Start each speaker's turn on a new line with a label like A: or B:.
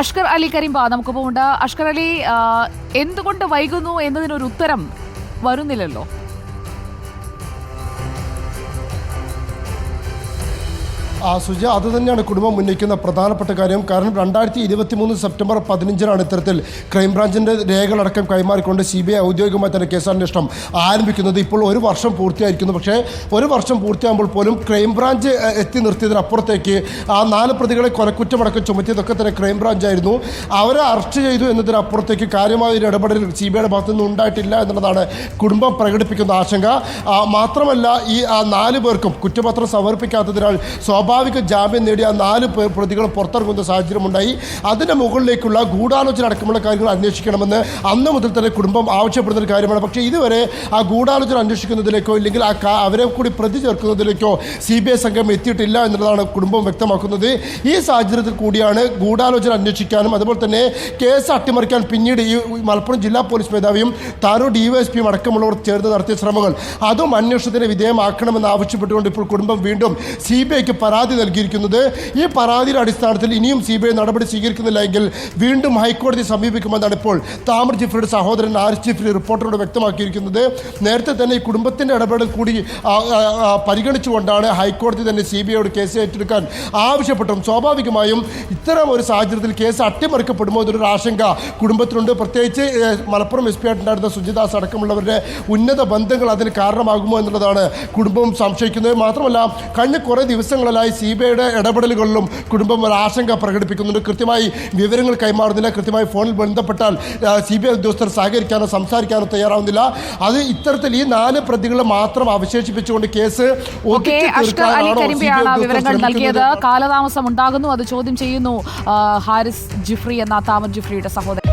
A: അഷ്കർ അലി കരീം കരിമ്പ നമുക്കൊപ്പം ഉണ്ട് അഷ്കർ അലി എന്തുകൊണ്ട് വൈകുന്നു എന്നതിനൊരു ഉത്തരം വരുന്നില്ലല്ലോ?
B: സുജ അത് തന്നെയാണ് കുടുംബം ഉന്നയിക്കുന്ന പ്രധാനപ്പെട്ട കാര്യം. കാരണം രണ്ടായിരത്തി ഇരുപത്തി മൂന്ന് സെപ്റ്റംബർ പതിനഞ്ചിനാണ് ഇത്തരത്തിൽ ക്രൈംബ്രാഞ്ചിന്റെ രേഖകളടക്കം കൈമാറിക്കൊണ്ട് സി ബി ഐ ഔദ്യോഗികമായി തന്നെ കേസന്വേഷണം ആരംഭിക്കുന്നത്. ഇപ്പോൾ ഒരു വർഷം പൂർത്തിയായിരിക്കുന്നു. പക്ഷേ ഒരു വർഷം പൂർത്തിയാകുമ്പോൾ പോലും ക്രൈംബ്രാഞ്ച് എത്തി നിർത്തിയതിനപ്പുറത്തേക്ക് ആ നാല് പ്രതികളെ കൊലക്കുറ്റമടക്കം ചുമത്തിയതൊക്കെ തന്നെ ക്രൈംബ്രാഞ്ച് ആയിരുന്നു അവരെ അറസ്റ്റ് ചെയ്തു എന്നതിനപ്പുറത്തേക്ക് കാര്യമായ ഒരു ഇടപെടൽ സി ബി ഐയുടെ ഭാഗത്തു നിന്ന് ഉണ്ടായിട്ടില്ല എന്നുള്ളതാണ് കുടുംബം പ്രകടിപ്പിക്കുന്ന ആശങ്ക. മാത്രമല്ല ഈ ആ നാല് പേർക്കും കുറ്റപത്രം സമർപ്പിക്കാത്തതിനാൽ സ്വാഭാവിക ജാമ്യം നേടിയ ആ നാല് പ്രതികൾ പുറത്തിറങ്ങുന്ന സാഹചര്യമുണ്ടായി. അതിന് മുകളിലേക്കുള്ള ഗൂഢാലോചന അടക്കമുള്ള കാര്യങ്ങൾ അന്വേഷിക്കണമെന്ന് അന്ന് മുതൽ തന്നെ കുടുംബം ആവശ്യപ്പെടുന്ന ഒരു കാര്യമാണ്. പക്ഷേ ഇതുവരെ ആ ഗൂഢാലോചന അന്വേഷിക്കുന്നതിലേക്കോ ഇല്ലെങ്കിൽ ആ അവരെ കൂടി പ്രതി ചേർക്കുന്നതിലേക്കോ സി ബി ഐ സംഘം എത്തിയിട്ടില്ല എന്നുള്ളതാണ് കുടുംബം വ്യക്തമാക്കുന്നത്. ഈ സാഹചര്യത്തിൽ കൂടിയാണ് ഗൂഢാലോചന അന്വേഷിക്കാനും അതുപോലെ തന്നെ കേസ് അട്ടിമറിക്കാൻ പിന്നീട് ഈ മലപ്പുറം ജില്ലാ പോലീസ് മേധാവിയും താനൂർ ഡിവൈഎസ്പിയും അടക്കമുള്ളവർ ചേർന്ന് നടത്തിയ ശ്രമങ്ങൾ. അതും അന്വേഷണത്തിന് വിധേയമാക്കണമെന്ന് ആവശ്യപ്പെട്ടുകൊണ്ട് ഇപ്പോൾ കുടുംബം വീണ്ടും സി ബി ഐക്ക് പരാതി നൽകിയിരിക്കുന്നത് ഈ പരാതിയുടെ അടിസ്ഥാനത്തിൽ ഇനിയും സി നടപടി സ്വീകരിക്കുന്നില്ല എങ്കിൽ വീണ്ടും ഹൈക്കോടതി സമീപിക്കുമെന്നാണ് ഇപ്പോൾ താമർ ജിഫ്രിയുടെ സഹോദരൻ ആരിഫ് ജിഫ്രി റിപ്പോർട്ടറോട് വ്യക്തമാക്കിയിരിക്കുന്നത്. നേരത്തെ തന്നെ ഈ കുടുംബത്തിന്റെ ഇടപെടൽ കൂടി പരിഗണിച്ചുകൊണ്ടാണ് ഹൈക്കോടതി തന്നെ സി ബി ഐയോട് കേസ് ഏറ്റെടുക്കാൻ ആവശ്യപ്പെട്ടും. സ്വാഭാവികമായും ഇത്തരം ഒരു സാഹചര്യത്തിൽ കേസ് അട്ടിമറിക്കപ്പെടുമോ എന്നൊരു ആശങ്ക കുടുംബത്തിനുണ്ട് പ്രത്യേകിച്ച് മലപ്പുറം എസ് പി ആയിട്ടുണ്ടായിരുന്ന സുജിദാസ് അടക്കമുള്ളവരുടെ ഉന്നത ബന്ധങ്ങൾ അതിന് കാരണമാകുമോ എന്നുള്ളതാണ് കുടുംബം സംശയിക്കുന്നത്. മാത്രമല്ല കഴിഞ്ഞ കുറേ ദിവസങ്ങളിലായി സി ബി ഐയുടെ ഇടപെടലുകളിലും കുടുംബം ഒരു ആശങ്ക പ്രകടിപ്പിക്കുന്നുണ്ട്. കൃത്യമായി വിവരങ്ങൾ കൈമാറുന്നില്ല. കൃത്യമായി ഫോണിൽ ബന്ധപ്പെട്ടാൽ സി ബി ഐ ഉദ്യോഗസ്ഥർ സഹകരിക്കാനോ സംസാരിക്കാനോ തയ്യാറാവുന്നില്ല. അത് ഇത്തരത്തിൽ ഈ നാല് പ്രതികളെ മാത്രം അവശേഷിപ്പിച്ചുകൊണ്ട് കേസ്
A: വിവരങ്ങൾ നൽകിയത്. കാലതാമസം ഉണ്ടാകുന്നു അത് ചോദ്യം ചെയ്യുന്നു ഹാരിസ് ജിഫ്രി എന്ന താമർ ജിഫ്രിയുടെ സഹോദരൻ.